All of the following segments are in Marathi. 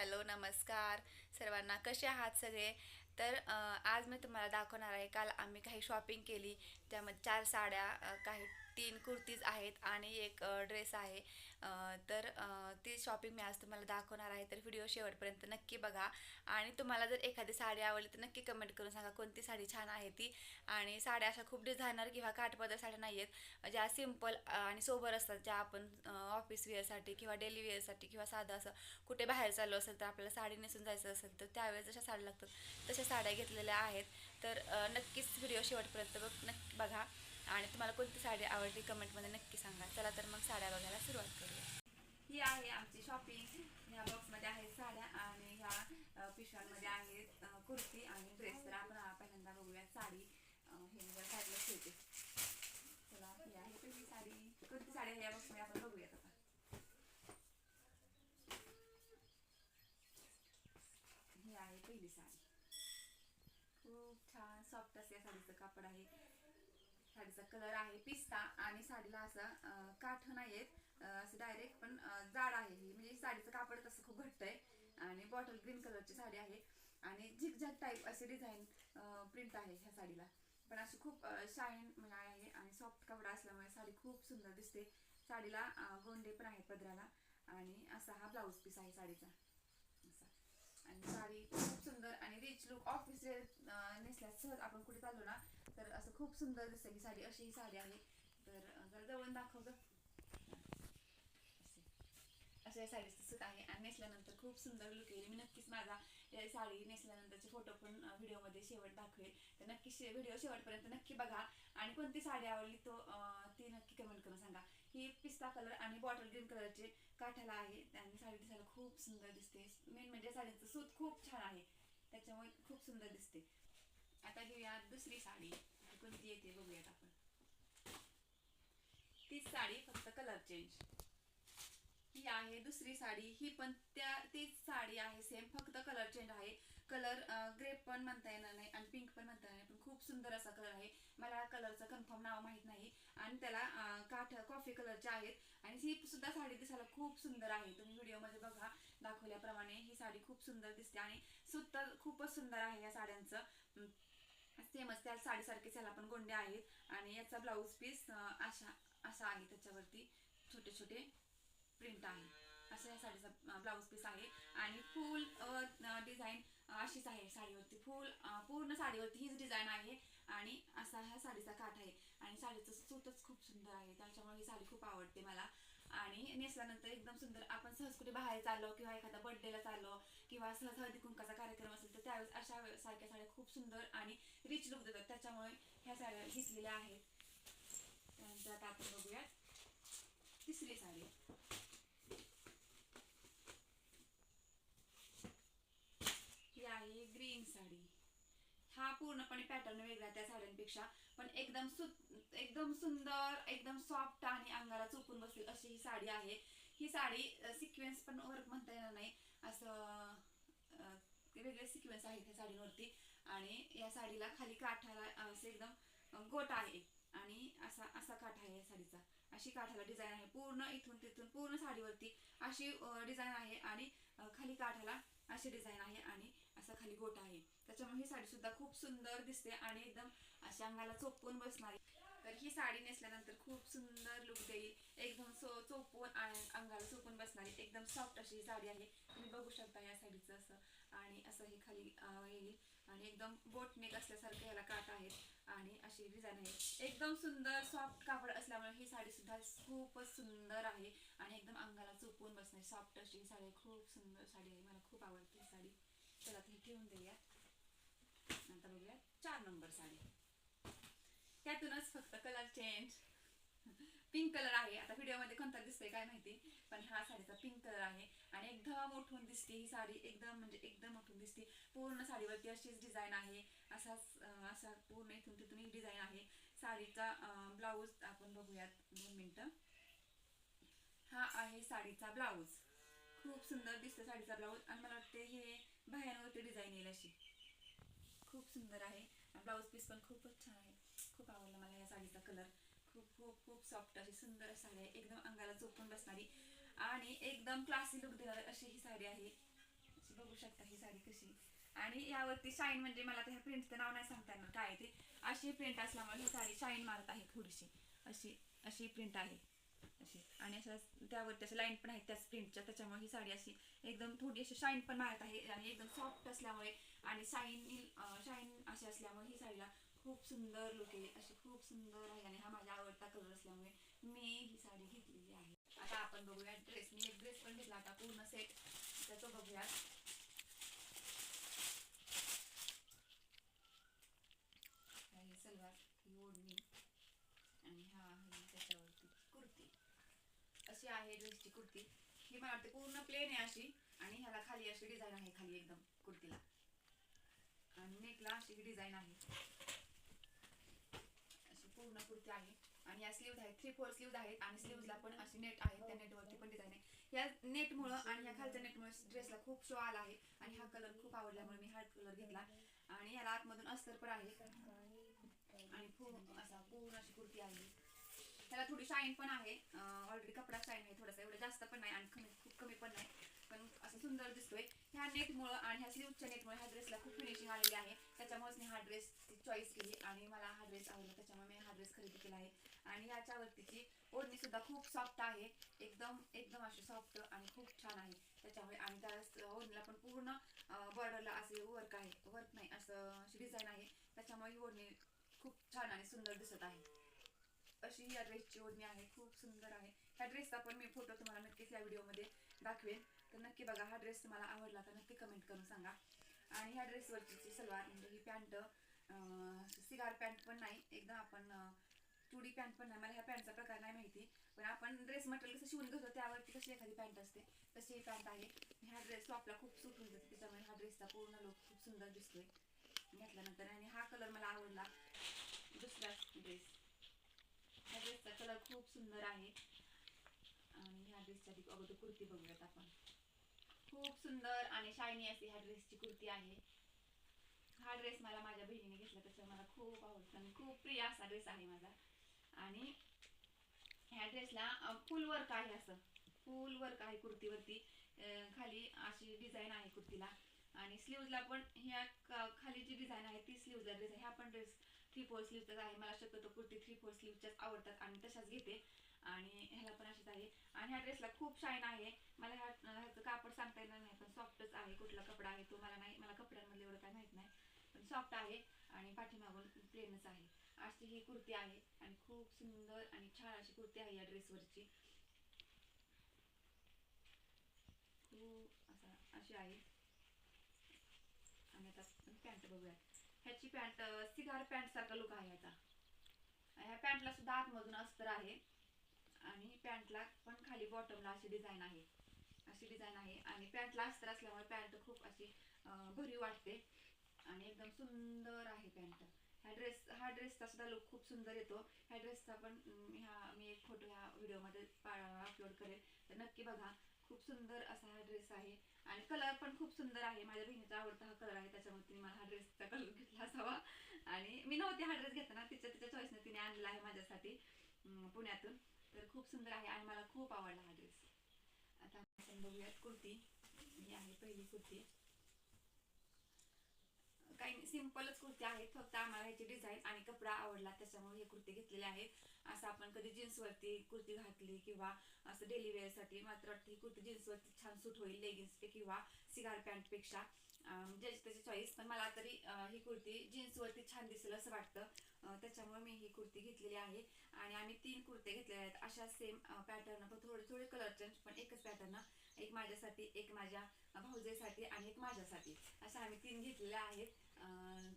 हॅलो नमस्कार. सर्वांना कसे आहात सगळे? तर आज मी तुम्हाला दाखवणार आहे. काल आम्ही काही शॉपिंग केली. त्यामध्ये चार साड्या काही तीन कुर्तीज आहेत आणि एक ड्रेस आहे. तर ती शॉपिंग मी आज तुम्हाला दाखवणार आहे. तर व्हिडिओ शेवटपर्यंत नक्की बघा. आणि तुम्हाला जर एखादी साडी आवडली तर नक्की कमेंट करून सांगा कोणती साडी छान आहे ती. आणि साड्या अशा खूप डिझायनर किंवा काठपदर साड्या नाही आहेत. ज्या सिंपल आणि सोबर असतात. ज्या आपण ऑफिस वेअरसाठी किंवा डेली वेअरसाठी किंवा साधं असं कुठे बाहेर चाललो असेल तर आपल्याला साडी नेसून जायचं असेल तर त्यावेळेस जशा साड्या लागतात तशा साड्या घेतलेल्या आहेत. तर नक्कीच व्हिडिओ शेवटपर्यंत बघ नक्की बघा. आणि तुम्हाला कोणती साडी आवडली कमेंटमध्ये नक्की सांगा. चला तर मग साड्या बघायला सुरुवात करूया. ही आहे आमची शॉपिंग ह्या बॉक्समध्ये आहेत साड्या आणि ह्या पिशव्यांमध्ये आहेत कुर्ती आणि ड्रेस तर आपण पहिल्यांदा बघूया साडी. हे मी साडीला ठेवते. चला ही आहे पहिली साडी. कोणती साडी आहे या बॉक्समध्ये आपण बघूयात आता. ही आहे पहिली साडी. खूप छान सॉफ्ट असं या साडीचं कापड आहे. साडीचा कलर आहे पिस्ता आणि साडीला असं काठ नाही आहेत. असं डायरेक्ट पण जाड आहे ही. म्हणजे साडीचं कापड तसं खूप घट्ट आहे. आणि बॉटल ग्रीन कलरची साडी आहे. आणि झिकझॅक टाईप असे डिझाईन प्रिंट आहे ह्या साडीला. पण अशी खूप शाईन म्हणजे आहे आणि सॉफ्ट कपडा असल्यामुळे साडी खूप सुंदर दिसते. साडीला गोंडे पण आहेत पदराला. आणि असा हा ब्लाऊज पीस आहे साडीचा. असा. आणि साडी खूप सुंदर आणि रिच लुक ऑफिस नेसल्यास सहज आपण कुठे चाललो ना तर असं खूप सुंदर दिसते ही साडी अशी ही साडी आहे. तर जर जवळ जवळून दाखव ग. अशा या साडीचं सूट आहे. आणि नेसल्यानंतर खूप सुंदर लुक येईल मी नक्कीच माझा या साडी नेसल्यानंतरचे फोटो पण व्हिडिओमध्ये शेवट दाखवेल. तर नक्की शे व्हिडिओ शेवटपर्यंत नक्की बघा. आणि कोणती साडी आवडली तो ती नक्की कमेंट करून सांगा. ही पिस्ता कलर आणि बॉटल ग्रीन कलरचे काठाला आहे. आणि साडी दिसायला खूप सुंदर दिसते. मेन म्हणजे साडीचं सूत खूप छान आहे. त्याच्यामुळे खूप सुंदर दिसते. आता घेऊया दुसरी साडी. कोणती येते बघूयात आपण. तीच साडी फक्त कलर चेंज ही आहे दुसरी साडी. ही पण त्या तीच साडी आहे सेम फक्त कलर चेंज आहे. कलर ग्रेप पण म्हणता येणार नाही आणि पिंक पण म्हणता येणार नाही. पण खूप सुंदर असा कलर आहे. मला कलरचं कन्फर्म नाव माहीत नाही. आणि त्याला काठ कॉफी कलरचे आहेत. आणि ही सुद्धा साडी दिसायला खूप सुंदर आहे. तुम्ही व्हिडिओमध्ये बघा दाखवल्याप्रमाणे ही साडी खूप सुंदर दिसते. आणि सुद्धा खूपच सुंदर आहे या साड्यांचं. सेमच त्या साडीसारखेच याला पण गोंडे आहेत. आणि याचा ब्लाऊज पीस अशा असा आहे त्याच्यावरती छोटे छोटे प्रिंट आहे. असा या साडीचा ब्लाऊज पीस आहे. आणि फुल डिझाईन अशीच आहे साडीवरती. फुल पूर्ण साडीवरती हीच डिझाईन आहे. आणि असा ह्या साडीचा काठ आहे. आणि साडीचं सूतच खूप सुंदर आहे. त्याच्यामुळे ही साडी खूप आवडते मला. आणि नेसल्यानंतर एकदम सुंदर आपण सहज कुठे बाहेर चाललो किंवा एखाद्या बर्थडेला चाललो किंवा सहज हळदी कुंकाचा कार्यक्रम असेल तर त्यावेळेस अशा सारख्या साड्या खूप सुंदर आणि रिच लुक देतात. त्याच्यामुळे ह्या साड्या घेतलेल्या आहेत. त्यानंतर आता आपण बघूयात तिसरी साडी. ही आहे ग्रीन साडी. हा पूर्णपणे पॅटर्न वेगळा त्या साड्यांपेक्षा. पण एकदम सु एकदम सुंदर एकदम सॉफ्ट आणि अंगाला चुकून बसली अशी ही साडी आहे. ही साडी सिक्वेन्स पण वर्क म्हणता येणार नाही. असं वेगळे सिक्वेन्स आहेत ह्या साडीवरती. आणि या साडीला खाली काठाला असं एकदम गोट आहे. आणि असा असा काठा आहे या साडीचा. अशी काठाला डिझाईन आहे. पूर्ण इथून तिथून पूर्ण साडीवरती अशी डिझाईन आहे. आणि खाली काठाला अशी डिझाईन आहे. आणि असा खाली गोट आहे. त्याच्यामुळे ही साडी सुद्धा खूप सुंदर दिसते आणि एकदम अशी अंगाला चोपवून बसणारी. तर ही साडी नेसल्यानंतर खूप सुंदर लुक देईल. एकदम सो चोपवून अंगाला चोपून बसणारी एकदम सॉफ्ट अशी ही साडी आहे. तुम्ही बघू शकता या साडीचं असं. आणि असं हे खाली येईल. आणि एकदम बोटनेक असल्यासारखं असल्यासारखे ह्याला काट आहेत. आणि अशी डिझाईन आहे. एकदम सुंदर सॉफ्ट कापड असल्यामुळे ही साडी सुद्धा खूपच सुंदर आहे. आणि एकदम अंगाला चोपवून बसणारी सॉफ्ट अशी ही साडी खूप सुंदर साडी आहे. मला खूप आवडते ही साडी. चला ती ठेवून देऊया. नंतर बघूया. चार नंबर साडी. त्यातूनच फक्त कलर चेंज पिंक कलर आहे. आता व्हिडिओमध्ये कोणता दिसतोय काय माहिती? पण हा साडीचा पिंक कलर आहे. आणि एकदम उठून दिसते ही साडी. एकदम म्हणजे एकदम उठून दिसते. पूर्ण साडीवरती अशीच डिझाईन आहे. असाच असा पूर्ण इथून तिथून एक डिझाईन आहे. साडीचा ब्लाऊज आपण बघूयात दोन मिनटं. हा आहे साडीचा ब्लाऊज खूप सुंदर दिसतो साडीचा ब्लाऊज आणि मला वाटते हे बाहेरवरती डिझाईन येईल अशी. खूप सुंदर आहे. ब्लाऊज पीस पण खूपच छान आहे. खूप आवडला मला या साडीचा कलर खूप खूप खूप सॉफ्ट अशी सुंदर साडी आहे. एकदम अंगाला चोपून बसणारी. आणि एकदम क्लासी लुक देणारी अशी ही साडी आहे. बघू शकता ही साडी कशी. आणि यावरती शाईन म्हणजे मला त्या प्रिंटचं नाव नाही सांगता येणार. काय ते? अशी प्रिंट असल्यामुळे ही साडी शाईन मारत आहे थोडीशी अशी अशी प्रिंट आहे. अशी. आणि अशा त्यावरती अशा लाईन पण आहेत त्याच प्रिंटच्या त्याच्यामुळे ही साडी अशी एकदम थोडी अशी शाईन पण मारत आहे. आणि एकदम सॉफ्ट असल्यामुळे आणि शाईन शाईन अशी असल्यामुळे ही साडीला खूप सुंदर लुक आहे. अशी खूप सुंदर आहे आणि हा माझा आवडता कलर असल्यामुळे मी ही साडी घेतलेली आहे. आता आपण बघूया ड्रेस मी एक ड्रेस पण घेतला आता पूर्ण सेट त्याचं बघूया. सलवार ही ओढणी. आणि हा आहे त्याच्यावरती कुर्ती. अशी आहे ड्रेसची कुर्ती. ही मला वाटते पूर्ण प्लेन आहे अशी. आणि ह्याला खाली अशी डिझाईन आहे खाली एकदम कुर्तीला. आणि नेकला अशी डिझाईन आहे. अशी पूर्ण कुर्ती आहे. आणि या स्लीव्ज आहेत थ्री फोर स्लीव्ज आहेत आणि स्लीव्जला पण अशी नेट आहे त्या नेटवरती पण डिझाईन आहे. या नेटमुळं आणि या खालच्या नेटमुळे ड्रेसला खूप शो आला आहे. आणि हा कलर खूप आवडल्यामुळे मी हा कलर घेतला. आणि याला आतमधून अस्तर पण आहे. आणि खूप असा पूर्ण अशी कुर्ती आहे. त्याला थोडी शाईन पण आहे. ऑलरेडी कपडा शाईन आहे. थोडासा एवढा जास्त पण नाही आणि कमी खूप कमी पण नाही. पण असं सुंदर दिसतोय. ह्या नेटमुळं आणि ह्या स्लीवच्या नेटमुळे ह्या ड्रेसला खूप फिनिशिंग आलेली आहे. त्याच्यामुळेच मी हा ड्रेस चॉईस केली आणि मला हा ड्रेस आवडला. त्याच्यामुळे मी हा ड्रेस खरेदी केला आहे. आणि याच्यावरतीची ओढणी सुद्धा खूप सॉफ्ट आहे. एकदम एकदम अशी सॉफ्ट आणि खूप छान आहे. त्याच्यामुळे आणि त्या ओढणीला पण पूर्ण बॉर्डरला असे वर्क आहे. वर्क नाही असं अशी डिझाईन आहे. त्याच्यामुळे ही ओढणी खूप छान आणि सुंदर दिसत आहे. अशी या ड्रेसची ओढणी आहे. खूप सुंदर आहे. ह्या ड्रेसचा पण मी फोटो तुम्हाला नक्कीच या व्हिडिओमध्ये दाखवेन. तर नक्की बघा हा ड्रेस तुम्हाला आवडला तर नक्की कमेंट करून सांगा. आणि ह्या ड्रेसवरची सलवार म्हणजे ही पॅन्ट सिगार पॅन्ट पण नाही एकदम आपण चुडी पॅन्ट पण नाही. मला ह्या पॅन्टचा प्रकार नाही माहिती पण आपण ड्रेस मटेरियल कसं शिवून घेतो त्यावरती कशी एखादी पॅन्ट असते तशी ही पॅन्ट आहे. ह्या ड्रेस टॉपला खूप सूट होऊन जाते त्याच्यामुळे हा ड्रेसचा पूर्ण लुक खूप सुंदर दिसतोय घातल्यानंतर. आणि हा कलर मला आवडला दुसरा ड्रेस ह्या ड्रेसचा कलर खूप सुंदर आहे. आणि ह्या ड्रेसच्या अगोदर कुर्ती बघूयात आपण. खूप सुंदर आणि शायनी अशी ह्या ड्रेसची कुर्ती आहे. हा ड्रेस मला माझ्या बहिणीने घेतला त्याच्यामुळे मला खूप आवडतो आणि खूप प्रिय असा ड्रेस आहे माझा. आणि ह्या ड्रेसला फुल वर्क आहे असं. फुल वर्क आहे कुर्तीवरती. खाली अशी डिझाईन आहे कुर्तीला. आणि स्लीवजला पण ह्या खाली जी डिझाईन आहे ती स्लीव्जला ड्रेस आहे. ह्या पण ड्रेस थ्री फोर स्लीवचाच आहे. मला शक्यतो कुर्ती थ्री फोर स्लीवच्याच आवडतात आणि तशाच घेते. आणि ह्याला पण अशीच आहे. आणि ह्या ड्रेसला खूप शाईन आहे. मला ह्या ह्याचं कापड सांगता येणार नाही पण सॉफ्टच आहे. कुठला कपडा आहे तो मला नाही मला कपड्यांमधलं एवढं काय माहीत नाही. पण सॉफ्ट आहे आणि पाठीमागून प्लेनच आहे. अशी ही कुर्ती आहे आणि खूप सुंदर आणि छान अशी कुर्ती आहे या ड्रेसवरची खूप असा अशी आहे. आणि आता पॅन्ट बघूया. ह्याची पॅन्ट सिगार पॅन्ट सारखा लुक आहे ह्याचा ह्या पॅन्टला सुद्धा आतमधून अस्तर आहे. आणि पॅन्टला पण खाली बॉटमला अशी डिझाईन आहे. अशी डिझाईन आहे. आणि पॅन्टला अस्तर असल्यामुळे पॅन्ट खूप अशी भरी वाटते. आणि एकदम सुंदर आहे पॅन्ट. ह्या ड्रेस हा ड्रेसचा सुद्धा लुक खूप सुंदर येतो. ह्या ड्रेसचा पण ह्या मी एक फोटो ह्या व्हिडिओमध्ये अपलोड करेल. तर नक्की बघा. खूप सुंदर असा हा ड्रेस आहे. आणि कलर पण खूप सुंदर आहे. माझ्या बहिणीचा आवडता हा कलर आहे. त्याच्यामुळे तिने मला हा ड्रेसचा कलर घेतला असावा. आणि मी नव्हती हा ड्रेस घेताना. तिच्या तिच्या चॉईसने तिने आणलेला आहे माझ्यासाठी पुण्यातून. तर खूप सुंदर आहे आणि मला खूप आवडला हा ड्रेस आता आपण बघूयात कुर्ती. ही आहे पहिली कुर्ती. काही सिम्पलच कुर्ती आहेत फक्त आम्हाला ह्याची डिझाईन आणि कपडा आवडला त्याच्यामुळे हे कुर्ती घेतलेले आहेत असं आपण कधी जीन्सवरती कुर्ती घातली किंवा असं डेली वेअरसाठी मात्र वाटतं ही कुर्ती जीन्सवरती छान सूट होईल लेगिन्स किंवा सिगार पॅन्टपेक्षा ज्याची त्याची चॉईस पण मला तरी ही कुर्ती जीन्सवरती छान दिसेल असं वाटतं. त्याच्यामुळे मी ही कुर्ती घेतलेली आहे. आणि आम्ही तीन कुर्ते घेतलेल्या आहेत. अशा सेम पॅटर्न पण थोडे थोडे कलर चेंज पण एकच पॅटर्न एक माझ्यासाठी एक माझ्या भाऊजेसाठी आणि एक माझ्यासाठी. अशा आम्ही तीन घेतलेल्या आहेत.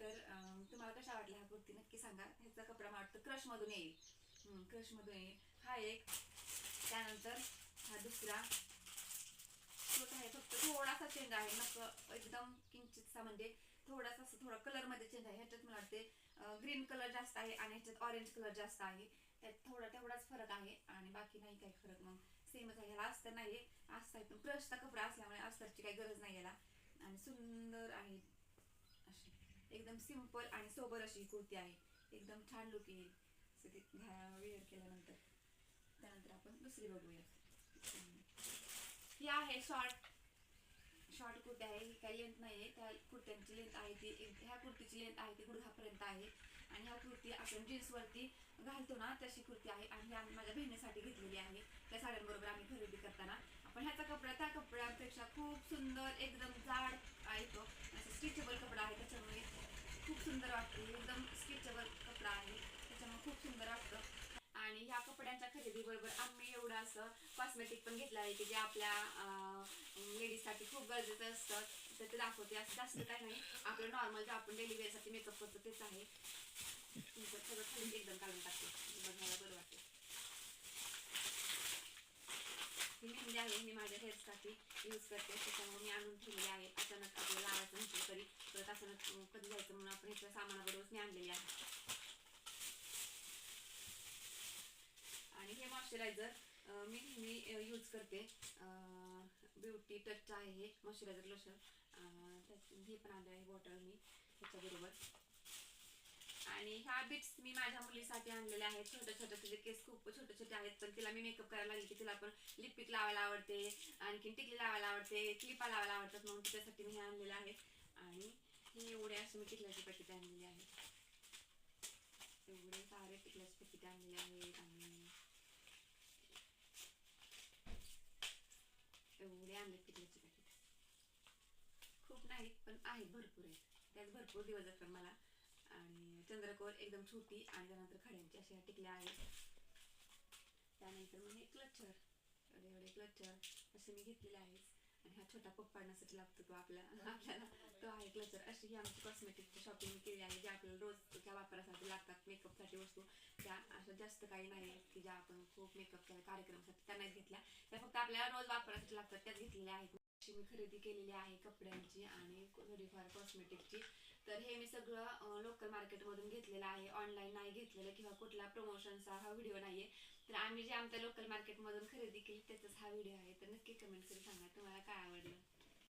तर तुम्हाला कशा वाटल्या हा कुर्ती? नक्की सांगा. ह्याचा कपडा मला वाटतं क्रशमधून येईल. क्रशमधून येईल. हा एक. त्यानंतर हा दुसरा. आहे फक्त थोडासा चेंज आहे. नक एकदम किंचितसा म्हणजे थोडासा असं थोडा कलरमध्ये चेंज आहे. ह्याच्यात मला वाटते ग्रीन कलर जास्त आहे आणि ह्याच्यात ऑरेंज कलर जास्त आहे. त्यात थोडा तेवढाच फरक आहे आणि बाकी नाही काही फरक. मग सेमच आहे. ह्याला अस्तर नाही अस्तर आहे पण क्रशचा कपडा असल्यामुळे अस्तरची काही गरज नाही याला. आणि सुंदर आहे. अशी. एकदम सिंपल आणि सोबर अशी कुर्ती आहे. एकदम छान लुक येईल. असं वेअर केल्यानंतर. त्यानंतर आपण दुसरी बघूया. ही आहे शॉर्ट शॉर्ट कुर्ती आहे ही काही लेंथ नाही आहे. त्या कुर्त्यांची लेंथ आहे ती एक- ह्या कुर्तीची लेंथ आहे ती गुडघापर्यंत आहे. आणि ह्या कुर्ती आपण जीन्सवरती घालतो ना तशी कुर्ती आहे. आणि ही आम्ही माझ्या बहिणीसाठी घेतलेली आहे. त्या साड्यांबरोबर आम्ही खरेदी करताना. आपण ह्याचा कपडा त्या कपड्यापेक्षा खूप सुंदर एकदम जाड आहे तो. असं स्टिचेबल कपडा आहे त्याच्यामुळे खूप सुंदर वाटते. एकदम स्टिचेबल कपडा आहे त्याच्यामुळे खूप सुंदर वाटतं आणि ह्या कपड्यांच्या खरेदीबरोबर आम्ही एवढं असं कॉस्मेटिक पण घेतलं आहे की जे आपल्या लेडीजसाठी खूप गरजेचं असतं. तर ते दाखवते. असं जास्त काही नाही. आपलं नॉर्मल जे आपण डेली वेअरसाठी मेकअप करतो तेच आहे. सगळं खाली एकदम काढून टाकते. बघायला बरं वाटते ही मेहंदी आहे. मी माझ्या हेअरसाठी यूज करते. त्याच्यामुळे मी आणून ठेवलेली आहे. अचानक आपल्याला लावायचं म्हटलं तरी परत अचानक कधी जायचं म्हणून आपण ह्याच्या सामानाबरोबरच मी आणलेली आहे. आणि हे मॉइश्चरायझर मी नेहमी यूज करते. ब्युटी टचचं आहे हे मॉइश्चरायझर लोशन हे पण आणलं आहे बॉटल मी ह्याच्याबरोबर. आणि ह्या बिट्स मी माझ्या मुलीसाठी आणलेल्या आहेत. छोट्या छोट्या तिचे केस खूप छोटे छोटे आहेत पण तिला मी मेकअप करायला लागली की तिला पण लिपस्टिक लावायला आवडते आणखीन टिकली लावायला आवडते क्लिपा लावायला आवडतात म्हणून तिच्यासाठी मी हे आणलेलं आहे. आणि हे एवढे असे मी टिकल्याची पॅकेट आणलेली आहे एवढे सारे टिकल्याची पॅकेट आणलेले आहेत आणि एवढे आंबे टिकल्याची पॅकेट खूप नाहीत पण आहेत भरपूर आहेत. त्यात भरपूर दिवस जातात मला. आणि चंद्रकोर एकदम छोटी आणि त्यानंतर खड्यांची अशा ह्या टिकल्या आहेत त्यानंतर मग हे क्लचर एवढे एवढे क्लचर असे मी घेतलेले आहेत. आणि हा छोटा पप पाडण्यासाठी लागतो तो आपला आपल्याला. तो आहे क्लचर अशी ही आमची कॉस्मेटिकची शॉपिंग केली आहे जे आपल्याला रोज त्या वापरासाठी लागतात मेकअपसाठी वस्तू. त्या अशा जास्त काही नाही आहेत की ज्या आपण खूप मेकअप कार्यक्रमासाठी त्या नाही घेतल्या. त्या फक्त आपल्याला रोज वापरासाठी लागतात त्याच घेतलेल्या आहेत. अशी मी खरेदी केलेली आहे कपड्यांची आणि थोडीफार कॉस्मेटिकची तर हे मी सगळं लोकल मार्केटमधून घेतलेलं आहे. ऑनलाईन नाही घेतलेलं किंवा कुठला प्रमोशनचा हा व्हिडिओ नाहीये. तर आम्ही जे आमच्या लोकल मार्केटमधून खरेदी केली त्याचाच हा व्हिडिओ आहे. तर नक्की कमेंट करून सांगा तुम्हाला काय आवडलं.